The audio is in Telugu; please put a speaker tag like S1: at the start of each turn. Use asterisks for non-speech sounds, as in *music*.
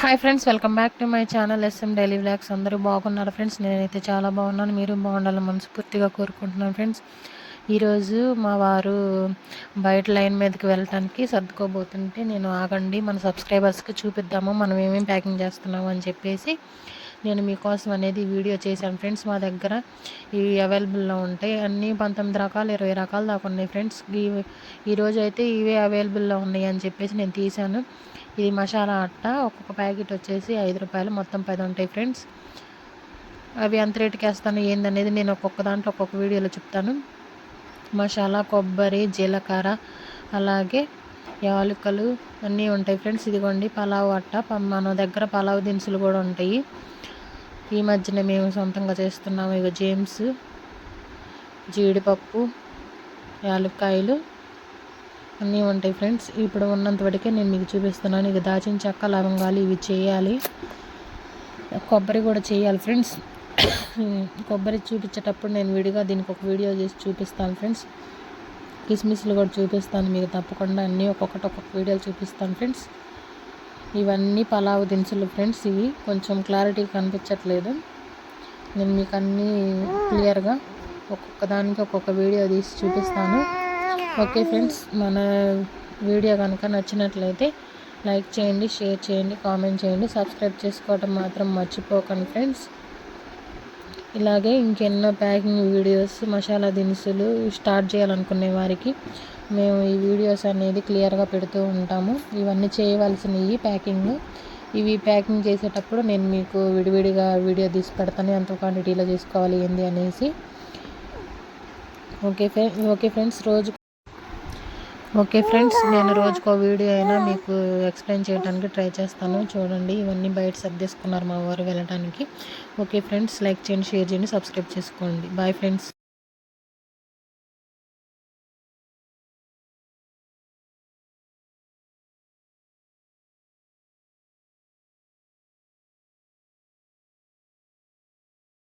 S1: Hi friends welcome back to my channel S M daily vlogs అందరూ బాగున్నారు ఫ్రెండ్స్ నేనైతే చాలా బాగున్నాను. మీరు బాగుండాలని మనస్ఫూర్తిగా కోరుకుంటున్నాను ఫ్రెండ్స్ ఈరోజు మా వారు బయట లైన్ మీదకి వెళ్ళటానికి సర్దుకోబోతుంటే నేను ఆగండి మన సబ్స్క్రైబర్స్కి చూపిద్దాము మనం ఏమేమి ప్యాకింగ్ చేస్తున్నాము అని చెప్పేసి నేను మీకోసం అనేది వీడియో చేశాను ఫ్రెండ్స్ మా దగ్గర. ఇవి అవైలబుల్లో ఉంటాయి. అన్నీ పంతొమ్మిది రకాలు ఇరవై రకాలు దాకా ఉన్నాయి ఫ్రెండ్స్. ఈ ఈరోజు అయితే ఇవే అవైలబుల్లో ఉన్నాయి అని చెప్పేసి నేను తీశాను. ఇది మసాలా అట్ట. ఒక్కొక్క ప్యాకెట్ వచ్చేసి ఐదు రూపాయలు. మొత్తం పది ఉంటాయి ఫ్రెండ్స్. అవి ఎంత రేటుకి వేస్తాను ఏందనేది నేను ఒక్కొక్క దాంట్లో ఒక్కొక్క వీడియోలో చెప్తాను. మసాలా కొబ్బరి జీలకర్ర అలాగే యాలకులు అన్నీ ఉంటాయి ఫ్రెండ్స్. ఇదిగోండి పలావ్ అట్ట. మన దగ్గర పలావ్ దినుసులు కూడా ఉంటాయి. ఈ మధ్యన మేము సొంతంగా చేస్తున్నాము ఇక జేమ్స్ జీడిపప్పు యాలక్కాయలు అన్నీ ఉంటాయి ఫ్రెండ్స్. ఇప్పుడు ఉన్నంత వరకే నేను మీకు చూపిస్తున్నాను. ఇక దాచిన చెక్క లవంగాలు ఇవి చేయాలి. కొబ్బరి కూడా చేయాలి ఫ్రెండ్స్. *coughs* కొబ్బరి చూపించేటప్పుడు నేను విడిగా దీనికి ఒక వీడియో చేసి చూపిస్తాను ఫ్రెండ్స్. కిస్మిస్లు కూడా చూపిస్తాను మీకు తప్పకుండా. అన్నీ ఒక్కొక్కటి ఒక్కొక్క వీడియోలు చూపిస్తాను ఫ్రెండ్స్. ఇవన్నీ పలావ్ దినుసులు ఫ్రెండ్స్. ఇవి కొంచెం క్లారిటీ కనిపించట్లేదు. నేను మీకు అన్నీ క్లియర్గా ఒక్కొక్క దానికి ఒక్కొక్క వీడియో తీసి చూపిస్తాను. ఓకే ఫ్రెండ్స్ మన వీడియో కనుక నచ్చినట్లయితే లైక్ చేయండి షేర్ చేయండి కామెంట్ చేయండి. సబ్స్క్రైబ్ చేసుకోవటం మాత్రం మర్చిపోకండి ఫ్రెండ్స్. ఇలాగే ఇంకెన్నో ప్యాకింగ్ వీడియోస్ మసాలా దినుసులు స్టార్ట్ చేయాలనుకునే వారికి మేము ఈ వీడియోస్ అనేది క్లియర్గా పెడుతూ ఉంటాము. ఇవన్నీ చేయవలసినవి ప్యాకింగ్. ఇవి ప్యాకింగ్ చేసేటప్పుడు నేను మీకు విడివిడిగా వీడియో తీసి పెడతాను. ఎంత క్వాంటిటీలో చేసుకోవాలి ఏంది అనేసి. ఓకే ఫ్రెండ్ ఓకే ఫ్రెండ్స్ రోజు ఓకే ఫ్రెండ్స్ నేను రోజుకో వీడియో అయినా మీకు ఎక్స్ప్లెయిన్ చేయడానికి ట్రై చేస్తాను. చూడండి ఇవన్నీ బయట సర్దేసుకున్నారు మా వారు వెళ్ళడానికి ఓకే ఫ్రెండ్స్ లైక్ చేయండి షేర్ చేయండి సబ్స్క్రైబ్ చేసుకోండి. Bye friends.